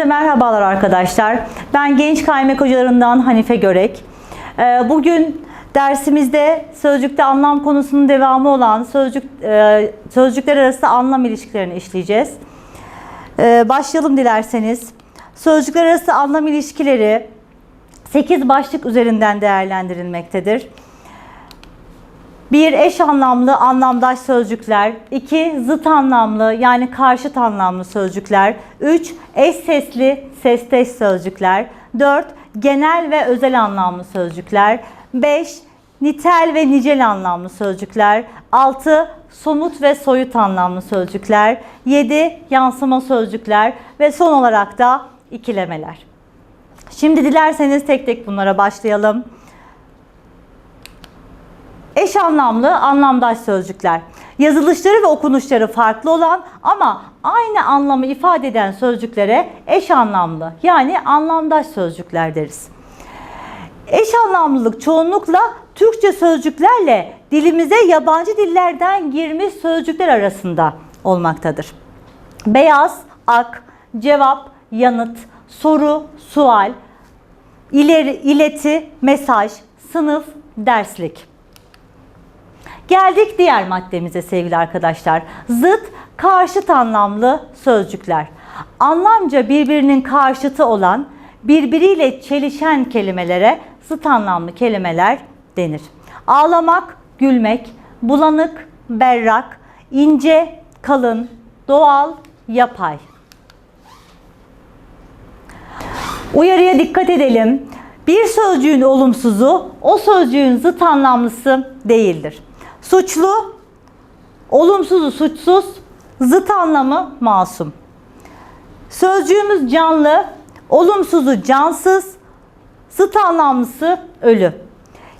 Hepinize merhabalar arkadaşlar. Ben genç kaymak hocalarından Hanife Görek. Ee, Bugün dersimizde sözcükte anlam konusunun devamı olan sözcük e, sözcükler arası anlam ilişkilerini işleyeceğiz. Ee, Başlayalım dilerseniz. Sözcükler arası anlam ilişkileri 8 başlık üzerinden değerlendirilmektedir. 1. Eş anlamlı anlamdaş sözcükler. 2. Zıt anlamlı yani karşıt anlamlı sözcükler. 3. Eş sesli sesteş sözcükler. 4. Genel ve özel anlamlı sözcükler. 5. Nitel ve nicel anlamlı sözcükler. 6. Somut ve soyut anlamlı sözcükler. 7. Yansıma sözcükler ve son olarak da ikilemeler. Şimdi dilerseniz tek tek bunlara başlayalım. Eş anlamlı, anlamdaş sözcükler. Yazılışları ve okunuşları farklı olan ama aynı anlamı ifade eden sözcüklere eş anlamlı yani anlamdaş sözcükler deriz. Eş anlamlılık çoğunlukla Türkçe sözcüklerle dilimize yabancı dillerden girmiş sözcükler arasında olmaktadır. Beyaz, ak, cevap, yanıt, soru, sual, ileri, ileti, mesaj, sınıf, derslik. Geldik diğer maddemize sevgili arkadaşlar. Zıt, karşıt anlamlı sözcükler. Anlamca birbirinin karşıtı olan, birbiriyle çelişen kelimelere zıt anlamlı kelimeler denir. Ağlamak, gülmek, bulanık, berrak, ince, kalın, doğal, yapay. Uyarıya dikkat edelim. Bir sözcüğün olumsuzu o sözcüğün zıt anlamlısı değildir. Suçlu, olumsuzu suçsuz, zıt anlamı masum. Sözcüğümüz canlı, olumsuzu cansız, zıt anlamlısı ölü.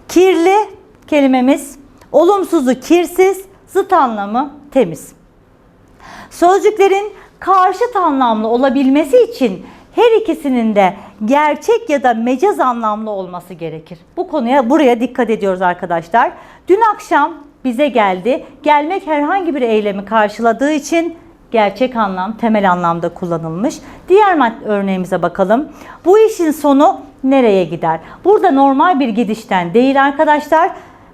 Kirli kelimemiz, olumsuzu kirsiz, zıt anlamı temiz. Sözcüklerin karşıt anlamlı olabilmesi için her ikisinin de gerçek ya da mecaz anlamlı olması gerekir. Bu konuya buraya dikkat ediyoruz arkadaşlar. Dün akşam bize geldi. Gelmek herhangi bir eylemi karşıladığı için gerçek anlam, temel anlamda kullanılmış. Diğer örneğimize bakalım. Bu işin sonu nereye gider? Burada normal bir gidişten değil arkadaşlar.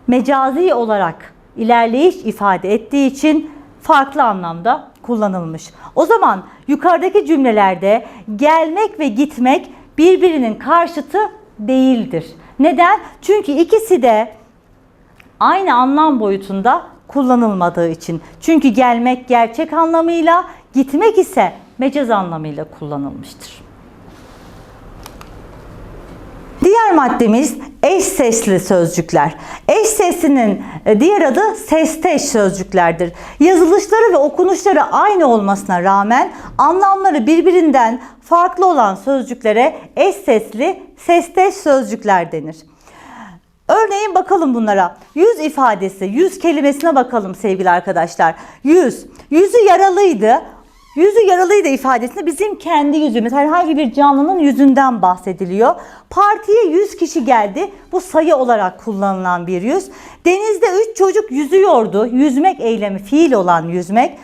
Mecazi olarak ilerleyiş ifade ettiği için farklı anlamda kullanılmış. O zaman yukarıdaki cümlelerde gelmek ve gitmek birbirinin karşıtı değildir. Neden? Çünkü ikisi de aynı anlam boyutunda kullanılmadığı için. Çünkü gelmek gerçek anlamıyla, gitmek ise mecaz anlamıyla kullanılmıştır. Diğer maddemiz eş sesli sözcükler. Eş sesinin e, diğer adı sesteş sözcüklerdir. Yazılışları ve okunuşları aynı olmasına rağmen anlamları birbirinden farklı olan sözcüklere eş sesli sesteş sözcükler denir. Örneğin bakalım bunlara. Yüz ifadesi, yüz kelimesine bakalım sevgili arkadaşlar. Yüz, yüzü yaralıydı. Yüzü yaralıydı ifadesinde bizim kendi yüzümüz, herhangi bir canlının yüzünden bahsediliyor. Partiye 100 kişi geldi. Bu sayı olarak kullanılan bir yüz. Denizde 3 çocuk yüzüyordu. Yüzmek eylemi, fiil olan yüzmek.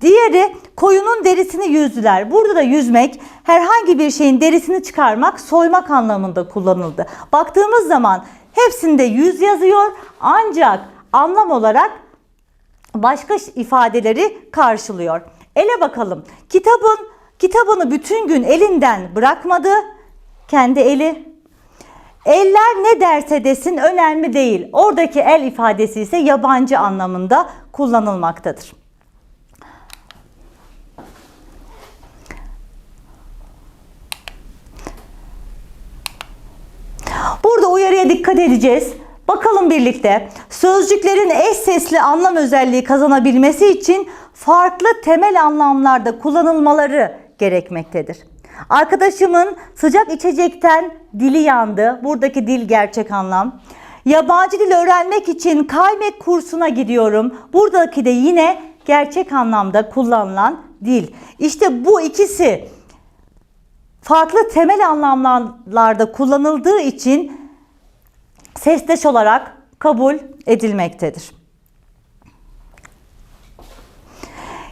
Diğeri koyunun derisini yüzdüler. Burada da yüzmek herhangi bir şeyin derisini çıkarmak, soymak anlamında kullanıldı. Baktığımız zaman hepsinde yüz yazıyor ancak anlam olarak başka ifadeleri karşılıyor. Ele bakalım. Kitabın kitabını bütün gün elinden bırakmadı. Kendi eli. Eller ne derse desin önemli değil. Oradaki el ifadesi ise yabancı anlamında kullanılmaktadır. Burada uyarıya dikkat edeceğiz. Bakalım birlikte. Sözcüklerin eş sesli anlam özelliği kazanabilmesi için farklı temel anlamlarda kullanılmaları gerekmektedir. Arkadaşımın sıcak içecekten dili yandı. Buradaki dil gerçek anlam. Yabancı dil öğrenmek için kaymek kursuna gidiyorum. Buradaki de yine gerçek anlamda kullanılan dil. İşte bu ikisi farklı temel anlamlarda kullanıldığı için sesleş olarak kabul edilmektedir.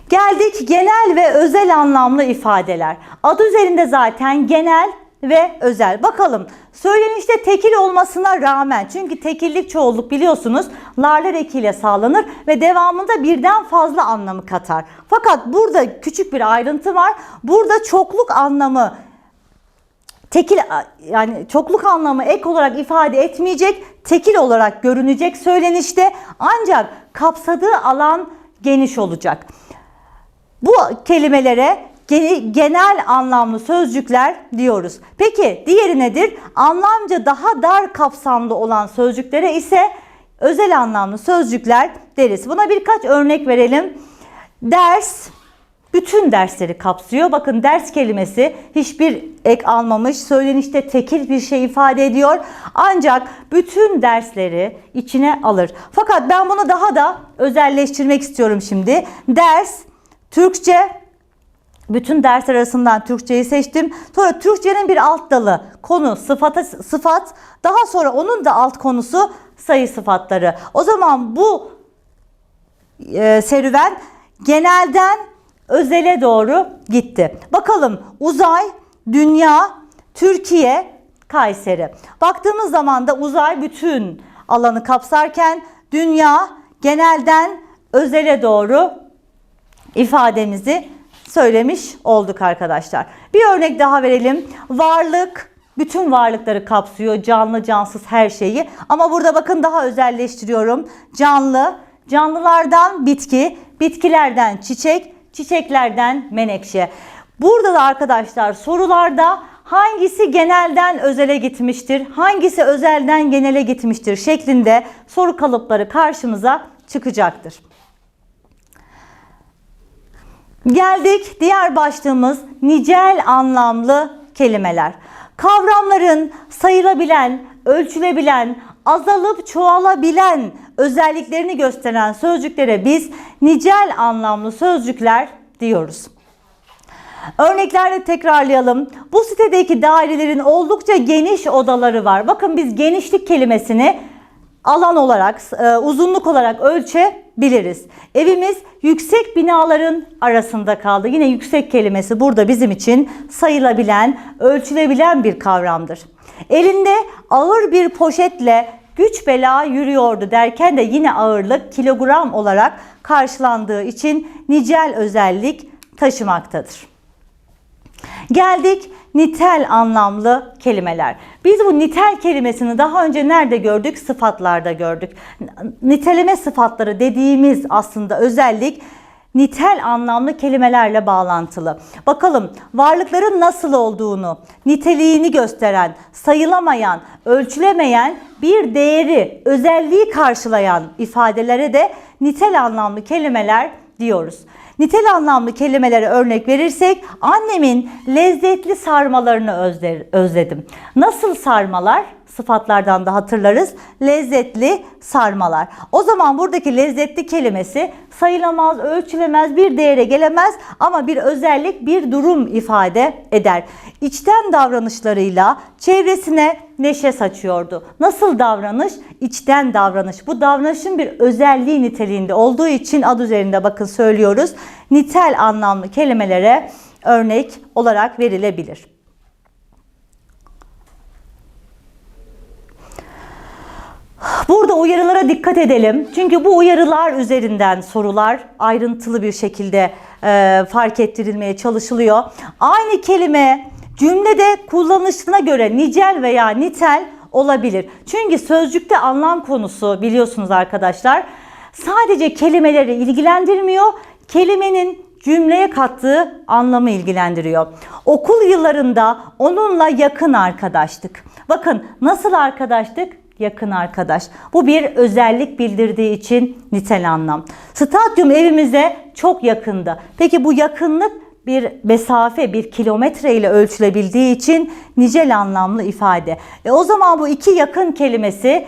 Geldik genel ve özel anlamlı ifadeler. Adı üzerinde zaten genel ve özel. Bakalım söylenişte tekil olmasına rağmen çünkü tekillik çoğulluk biliyorsunuz larlar ekiyle sağlanır ve devamında birden fazla anlamı katar. Fakat burada küçük bir ayrıntı var. Burada çokluk anlamı tekil yani çokluk anlamı ek olarak ifade etmeyecek, tekil olarak görünecek söylenişte ancak kapsadığı alan geniş olacak. Bu kelimelere gene- genel anlamlı sözcükler diyoruz. Peki diğeri nedir? Anlamca daha dar kapsamlı olan sözcüklere ise özel anlamlı sözcükler deriz. Buna birkaç örnek verelim. Ders bütün dersleri kapsıyor. Bakın ders kelimesi hiçbir ek almamış. Söylenişte tekil bir şey ifade ediyor. Ancak bütün dersleri içine alır. Fakat ben bunu daha da özelleştirmek istiyorum şimdi. Ders, Türkçe, bütün dersler arasından Türkçeyi seçtim. Sonra Türkçenin bir alt dalı, konu, sıfata, sıfat. Daha sonra onun da alt konusu sayı sıfatları. O zaman bu e, serüven genelden özele doğru gitti. Bakalım uzay, dünya, Türkiye, Kayseri. Baktığımız zaman da uzay bütün alanı kapsarken dünya genelden özele doğru ifademizi söylemiş olduk arkadaşlar. Bir örnek daha verelim. Varlık bütün varlıkları kapsıyor. Canlı, cansız her şeyi. Ama burada bakın daha özelleştiriyorum. Canlı, canlılardan bitki, bitkilerden çiçek, çiçeklerden menekşe. Burada da arkadaşlar sorularda hangisi genelden özele gitmiştir, hangisi özelden genele gitmiştir şeklinde soru kalıpları karşımıza çıkacaktır. Geldik diğer başlığımız nicel anlamlı kelimeler. Kavramların sayılabilen, ölçülebilen, azalıp çoğalabilen özelliklerini gösteren sözcüklere biz nicel anlamlı sözcükler diyoruz. Örneklerle tekrarlayalım. Bu sitedeki dairelerin oldukça geniş odaları var. Bakın biz genişlik kelimesini alan olarak, e, uzunluk olarak ölçebiliriz. Evimiz yüksek binaların arasında kaldı. Yine yüksek kelimesi burada bizim için sayılabilen, ölçülebilen bir kavramdır. Elinde ağır bir poşetle güç bela yürüyordu derken de yine ağırlık kilogram olarak karşılandığı için nicel özellik taşımaktadır. Geldik nitel anlamlı kelimeler. Biz bu nitel kelimesini daha önce nerede gördük? Sıfatlarda gördük. Niteleme sıfatları dediğimiz aslında özellik nitel anlamlı kelimelerle bağlantılı. Bakalım varlıkların nasıl olduğunu, niteliğini gösteren, sayılamayan, ölçülemeyen bir değeri, özelliği karşılayan ifadelere de nitel anlamlı kelimeler diyoruz. Nitel anlamlı kelimelere örnek verirsek annemin lezzetli sarmalarını özledim. Nasıl sarmalar? Sıfatlardan da hatırlarız. Lezzetli sarmalar. O zaman buradaki lezzetli kelimesi sayılamaz, ölçülemez, bir değere gelemez ama bir özellik, bir durum ifade eder. İçten davranışlarıyla çevresine neşe saçıyordu. Nasıl davranış? İçten davranış. Bu davranışın bir özelliği niteliğinde olduğu için ad üzerinde bakın söylüyoruz. Nitel anlamlı kelimelere örnek olarak verilebilir. Burada uyarılara dikkat edelim. Çünkü bu uyarılar üzerinden sorular ayrıntılı bir şekilde e, fark ettirilmeye çalışılıyor. Aynı kelime cümlede kullanışına göre nicel veya nitel olabilir. Çünkü sözcükte anlam konusu biliyorsunuz arkadaşlar. Sadece kelimeleri ilgilendirmiyor. Kelimenin cümleye kattığı anlamı ilgilendiriyor. Okul yıllarında onunla yakın arkadaştık. Bakın nasıl arkadaştık? yakın arkadaş. Bu bir özellik bildirdiği için nitel anlam. Stadyum evimize çok yakında. Peki bu yakınlık bir mesafe, bir kilometre ile ölçülebildiği için nicel anlamlı ifade. E o zaman bu iki yakın kelimesi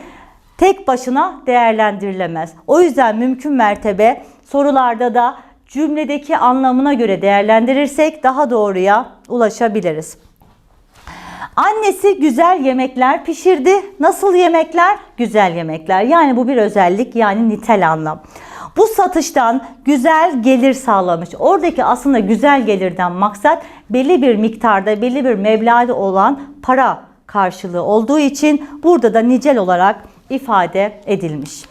tek başına değerlendirilemez. O yüzden mümkün mertebe sorularda da cümledeki anlamına göre değerlendirirsek daha doğruya ulaşabiliriz. Annesi güzel yemekler pişirdi. Nasıl yemekler? Güzel yemekler. Yani bu bir özellik yani nitel anlam. Bu satıştan güzel gelir sağlamış. Oradaki aslında güzel gelirden maksat belli bir miktarda, belli bir meblağda olan para karşılığı olduğu için burada da nicel olarak ifade edilmiş.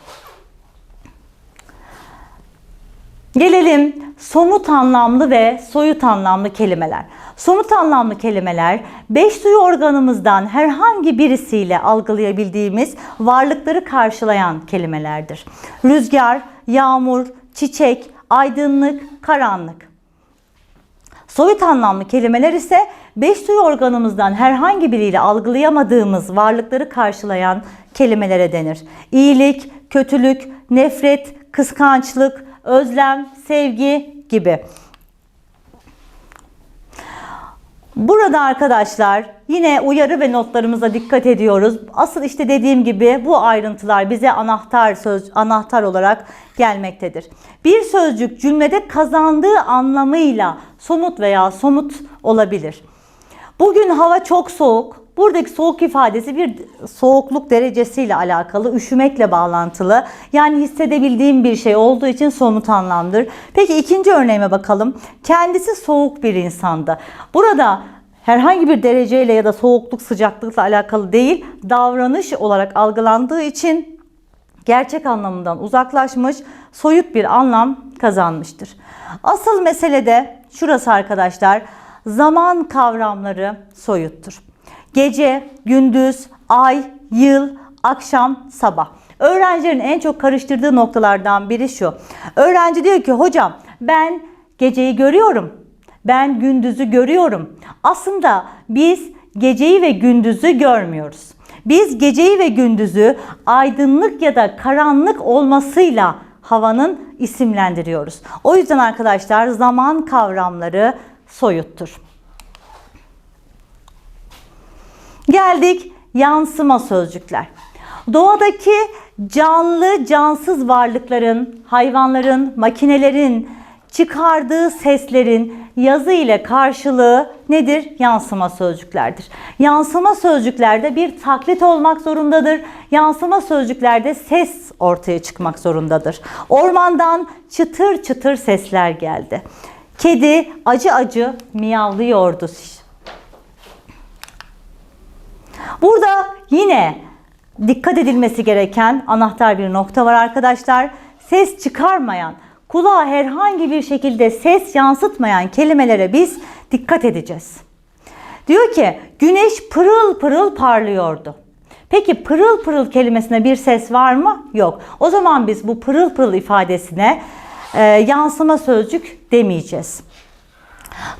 Gelelim somut anlamlı ve soyut anlamlı kelimeler. Somut anlamlı kelimeler beş duyu organımızdan herhangi birisiyle algılayabildiğimiz varlıkları karşılayan kelimelerdir. Rüzgar, yağmur, çiçek, aydınlık, karanlık. Soyut anlamlı kelimeler ise beş duyu organımızdan herhangi biriyle algılayamadığımız varlıkları karşılayan kelimelere denir. İyilik, kötülük, nefret, kıskançlık, özlem, sevgi gibi. Burada arkadaşlar yine uyarı ve notlarımıza dikkat ediyoruz. Asıl işte dediğim gibi bu ayrıntılar bize anahtar söz anahtar olarak gelmektedir. Bir sözcük cümlede kazandığı anlamıyla somut veya somut olabilir. Bugün hava çok soğuk. Buradaki soğuk ifadesi bir soğukluk derecesiyle alakalı, üşümekle bağlantılı. Yani hissedebildiğim bir şey olduğu için somut anlamdır. Peki ikinci örneğime bakalım. Kendisi soğuk bir insandı. Burada herhangi bir dereceyle ya da soğukluk, sıcaklıkla alakalı değil, davranış olarak algılandığı için gerçek anlamından uzaklaşmış, soyut bir anlam kazanmıştır. Asıl mesele de şurası arkadaşlar. Zaman kavramları soyuttur. Gece, gündüz, ay, yıl, akşam, sabah. Öğrencilerin en çok karıştırdığı noktalardan biri şu. Öğrenci diyor ki hocam ben geceyi görüyorum. Ben gündüzü görüyorum. Aslında biz geceyi ve gündüzü görmüyoruz. Biz geceyi ve gündüzü aydınlık ya da karanlık olmasıyla havanın isimlendiriyoruz. O yüzden arkadaşlar zaman kavramları soyuttur. Geldik yansıma sözcükler. Doğadaki canlı cansız varlıkların, hayvanların, makinelerin çıkardığı seslerin yazı ile karşılığı nedir? Yansıma sözcüklerdir. Yansıma sözcüklerde bir taklit olmak zorundadır. Yansıma sözcüklerde ses ortaya çıkmak zorundadır. Ormandan çıtır çıtır sesler geldi. Kedi acı acı miyavlıyordu. Burada yine dikkat edilmesi gereken anahtar bir nokta var arkadaşlar. Ses çıkarmayan, kulağa herhangi bir şekilde ses yansıtmayan kelimelere biz dikkat edeceğiz. Diyor ki güneş pırıl pırıl parlıyordu. Peki pırıl pırıl kelimesine bir ses var mı? Yok. O zaman biz bu pırıl pırıl ifadesine e, yansıma sözcük demeyeceğiz.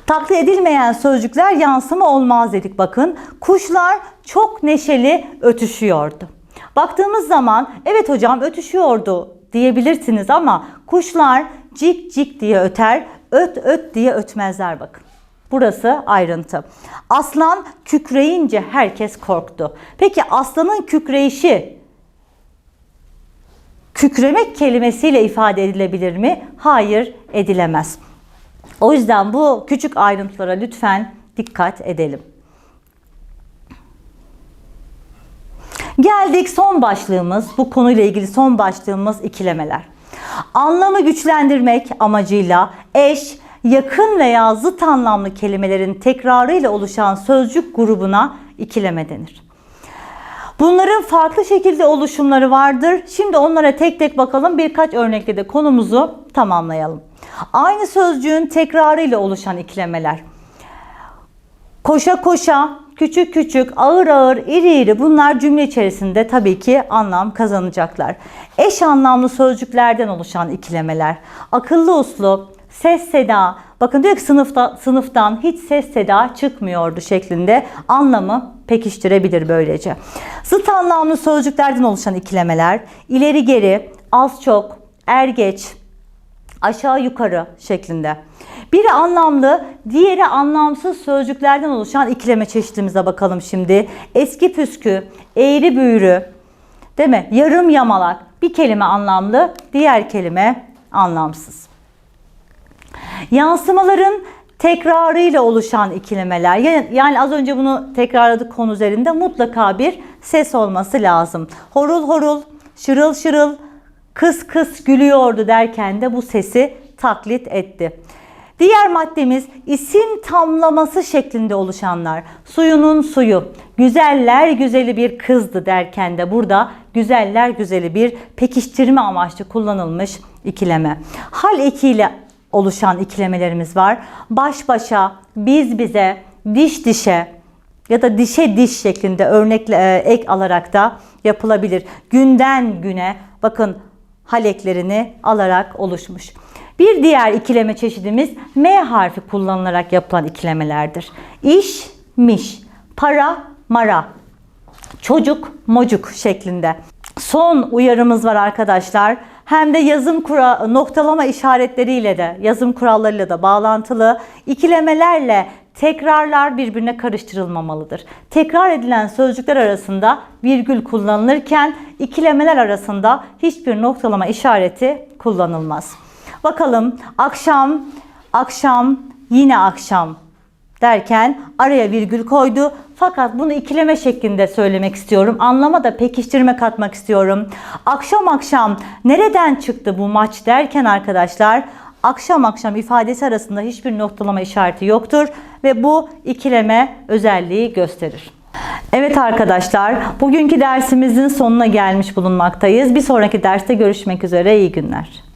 Taklit edilmeyen sözcükler yansıma olmaz dedik bakın. Kuşlar çok neşeli ötüşüyordu. Baktığımız zaman evet hocam ötüşüyordu diyebilirsiniz ama kuşlar cik cik diye öter, öt öt diye ötmezler bakın. Burası ayrıntı. Aslan kükreyince herkes korktu. Peki aslanın kükreyişi kükremek kelimesiyle ifade edilebilir mi? Hayır, edilemez. O yüzden bu küçük ayrıntılara lütfen dikkat edelim. Geldik son başlığımız, bu konuyla ilgili son başlığımız ikilemeler. Anlamı güçlendirmek amacıyla eş, yakın veya zıt anlamlı kelimelerin tekrarıyla oluşan sözcük grubuna ikileme denir. Bunların farklı şekilde oluşumları vardır. Şimdi onlara tek tek bakalım. Birkaç örnekle de konumuzu tamamlayalım. Aynı sözcüğün tekrarıyla oluşan ikilemeler. Koşa koşa, küçük küçük, ağır ağır, iri iri bunlar cümle içerisinde tabii ki anlam kazanacaklar. Eş anlamlı sözcüklerden oluşan ikilemeler. Akıllı uslu, ses seda, bakın diyor ki sınıfta, sınıftan hiç ses seda çıkmıyordu şeklinde anlamı pekiştirebilir böylece. Zıt anlamlı sözcüklerden oluşan ikilemeler, ileri geri, az çok, er geç, aşağı yukarı şeklinde. Biri anlamlı, diğeri anlamsız sözcüklerden oluşan ikileme çeşitimize bakalım şimdi. Eski püskü, eğri büğrü, değil mi? Yarım yamalak. Bir kelime anlamlı, diğer kelime anlamsız. Yansımaların tekrarıyla oluşan ikilemeler. Yani az önce bunu tekrarladık konu üzerinde mutlaka bir ses olması lazım. Horul horul, şırıl şırıl, kıs kıs gülüyordu derken de bu sesi taklit etti. Diğer maddemiz isim tamlaması şeklinde oluşanlar. Suyunun suyu, güzeller güzeli bir kızdı derken de burada güzeller güzeli bir pekiştirme amaçlı kullanılmış ikileme. Hal ekiyle oluşan ikilemelerimiz var. Baş başa, biz bize, diş dişe ya da dişe diş şeklinde örnekle e, ek alarak da yapılabilir. Günden güne bakın hal eklerini alarak oluşmuş. Bir diğer ikileme çeşidimiz M harfi kullanılarak yapılan ikilemelerdir. İş, miş, para, mara, çocuk, mocuk şeklinde. Son uyarımız var arkadaşlar. Hem de yazım kura noktalama işaretleriyle de yazım kurallarıyla da bağlantılı ikilemelerle tekrarlar birbirine karıştırılmamalıdır. Tekrar edilen sözcükler arasında virgül kullanılırken ikilemeler arasında hiçbir noktalama işareti kullanılmaz. Bakalım akşam, akşam, yine akşam derken araya virgül koydu. Fakat bunu ikileme şeklinde söylemek istiyorum. Anlama da pekiştirme katmak istiyorum. Akşam akşam nereden çıktı bu maç derken arkadaşlar akşam akşam ifadesi arasında hiçbir noktalama işareti yoktur ve bu ikileme özelliği gösterir. Evet arkadaşlar, bugünkü dersimizin sonuna gelmiş bulunmaktayız. Bir sonraki derste görüşmek üzere. İyi günler.